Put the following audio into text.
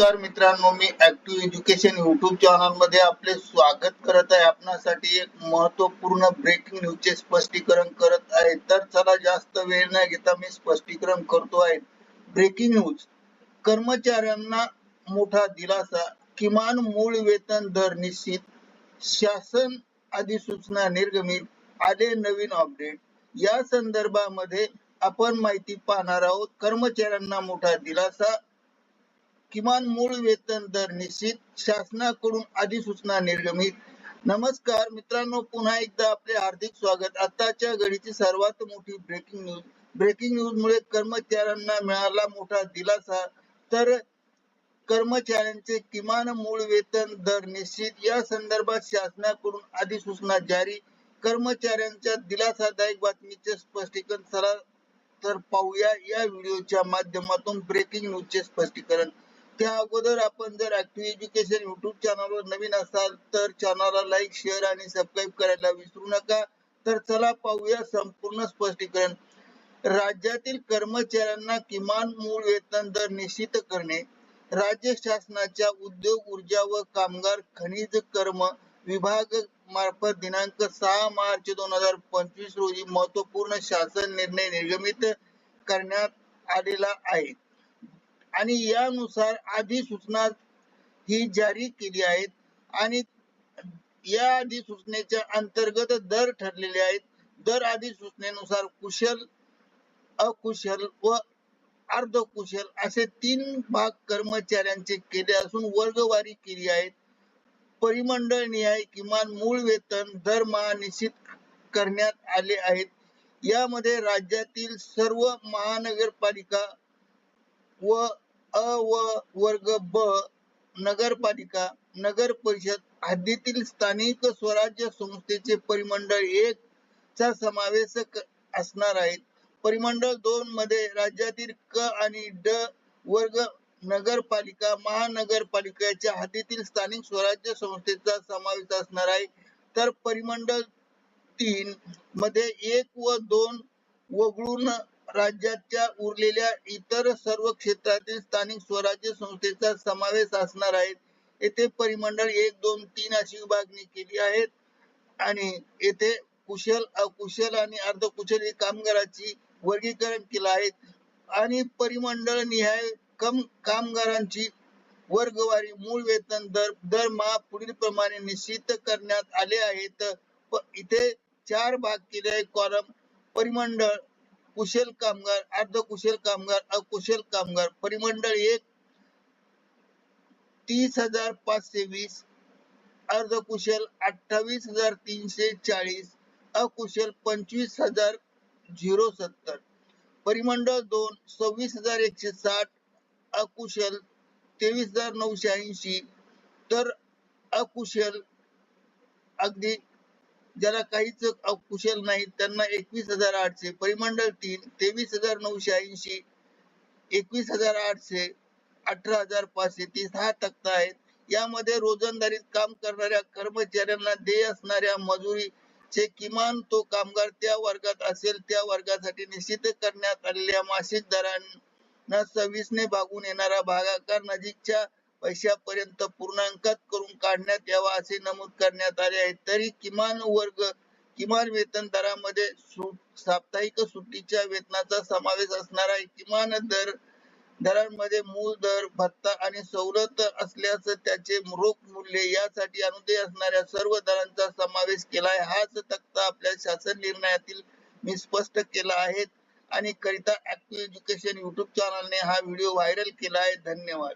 नमस्कार मित्रांनो मी ऍक्टिव्ह एज्युकेशन युट्यूब चॅनलमध्ये आपले स्वागत करत आहे. आपणासाठी एक महत्त्वपूर्ण ब्रेकिंग न्यूज चे स्पष्टीकरण करत आहे. तर चला जास्त वेळ न घेता मी स्पष्टीकरण करतो आहे. ब्रेकिंग न्यूज कर्मचाऱ्यांना मोठा दिलासा. किमान मूळ वेतन दर निश्चित. शासन अधिसूचना निर्गमित आले नवीन अपडेट या संदर्भामध्ये आपण माहिती पाहणार आहोत. कर्मचाऱ्यांना मोठा दिलासा. किमान मूळ वेतन दर निश्चित शासनाकडून अधिसूचना निर्गमित. नमस्कार मित्रांनो पुन्हा एकदा आपले हार्दिक स्वागत. आताच्या घडीची सर्वात मोठी ब्रेकिंग न्यूज ब्रेकिंग न्यूज मुळे कर्मचाऱ्यांना मिळाला मोठा दिलासा. तर कर्मचाऱ्यांचे किमान मूळ वेतन दर निश्चित. या संदर्भात शासनाकडून अधिसूचना जारी. कर्मचाऱ्यांच्या दिलासादायक बातमीचे स्पष्टीकरण चला तर पाहूया या व्हिडिओच्या माध्यमातून ब्रेकिंग न्यूजचे स्पष्टीकरण. त्या अगोदर आपण जर ऍक्टिव्ह एज्युकेशन युट्यूब चॅनलवर नवीन असाल तर चॅनलला लाईक शेअर आणि सबस्क्राईब करायला विसरू नका. तर चला पाहूया संपूर्ण स्पष्टीकरण. राज्यातील कर्मचाऱ्यांना किमान मूळ वेतन दर निश्चित करणे राज्य शासनाच्या उद्योग ऊर्जा व कामगार खनिज कर्म विभाग मार्फत दिनांक सहा मार्च दोन हजार पंचवीस रोजी महत्त्वपूर्ण शासन निर्णय निर्गमित करण्यात आलेला आहे. आणि यानुसार अधिसूचना ही जारी केली आहेत आणि या अधिसूचनेच्या अंतर्गत दर ठरलेले आहेत. दर अधिसूचनेनुसार कुशल अकुशल व अर्धकुशल असे तीन भाग कर्मचाऱ्यांचे केले असून वर्गवारी केली आहे परिमंडळ निहाय किमान मूळ वेतन दरमहा निश्चित करण्यात आले आहेत. यामध्ये राज्यातील सर्व महानगरपालिका व अ व वर्ग ब नगरपालिका नगर परिषद हद्दीतील स्थानिक स्वराज्य संस्थेचे परिमंडळ एक चा समावेश असणार आहे. परिमंडळ दोन मध्ये राज्यातील क आणि ड वर्ग नगरपालिका महानगरपालिकेच्या हद्दीतील स्थानिक स्वराज्य संस्थेचा समावेश असणार आहे. तर परिमंडळ तीन मध्ये एक व दोन वगळून राज्याच्या उरलेल्या इतर सर्व क्षेत्रातील स्थानिक स्वराज्य संस्थेचा समावेश असणार आहे. येथे परिमंडळ एक दोन तीन अशी विभागणी केली आहे आणि येथे कुशल अकुशल आणि अर्धकुशल ही कामगाराची वर्गीकरण केलं आहे. आणि परिमंडळ निहाय कम कामगारांची वर्गवारी मूळ वेतन दर दरमहा पुढील प्रमाणे निश्चित करण्यात आले आहेत. इथे चार भाग केले आहे कॉलम परिमंडळ कुशल कामगार अर्धकुशल कामगार अकुशल कामगार. परिमंडळ एक तीस हजार पाचशे वीस. अर्धकुशल अठ्ठावीस हजार तीनशे चाळीस. अकुशल पंचवीस हजार झिरो सत्तर. परिमंडळ दोन सव्वीस हजार एकशे साठ. अकुशल तेवीस हजार नऊशे ऐंशी. तर अकुशल अगदी ज्याला काहीच कुशल नाही त्यांना एकवीस हजार आठशे परिमंडळ तीन तेवीस हजार नऊशे ऐंशी एकवीस हजार आठशे अठरा हजार पाचशे तीस हा तक्ता आहेत. यामध्ये रोजंदारीत काम करणाऱ्या कर्मचाऱ्यांना देय असणाऱ्या मजुरीचे किमान तो कामगार त्या वर्गात असेल त्या वर्गासाठी निश्चित करण्यात आलेल्या मासिक दरांना सव्वीसने भागून येणारा भागाकार नजीकच्या पैशापर्यंत पूर्णांकात करून काढण्यात यावा असे नमूद करण्यात आले आहे. तरी किमान वर्ग किमान वेतन दरामध्ये साप्ताहिक सुट्टीच्या वेतनाचा समावेश असणार आहे. किमान दर दरांमध्ये मूळ दर भत्ता आणि सवलत असल्यास त्याचे रोख मूल्य यासाठी अनुदेय असणाऱ्या सर्व दरांचा समावेश केला आहे. हाच तक्ता आपल्या शासन निर्णयातील मी स्पष्ट केला आहे. आणि करिता ऍक्टिव्ह एज्युकेशन युट्यूब चॅनलने हा व्हिडिओ व्हायरल केला आहे. धन्यवाद.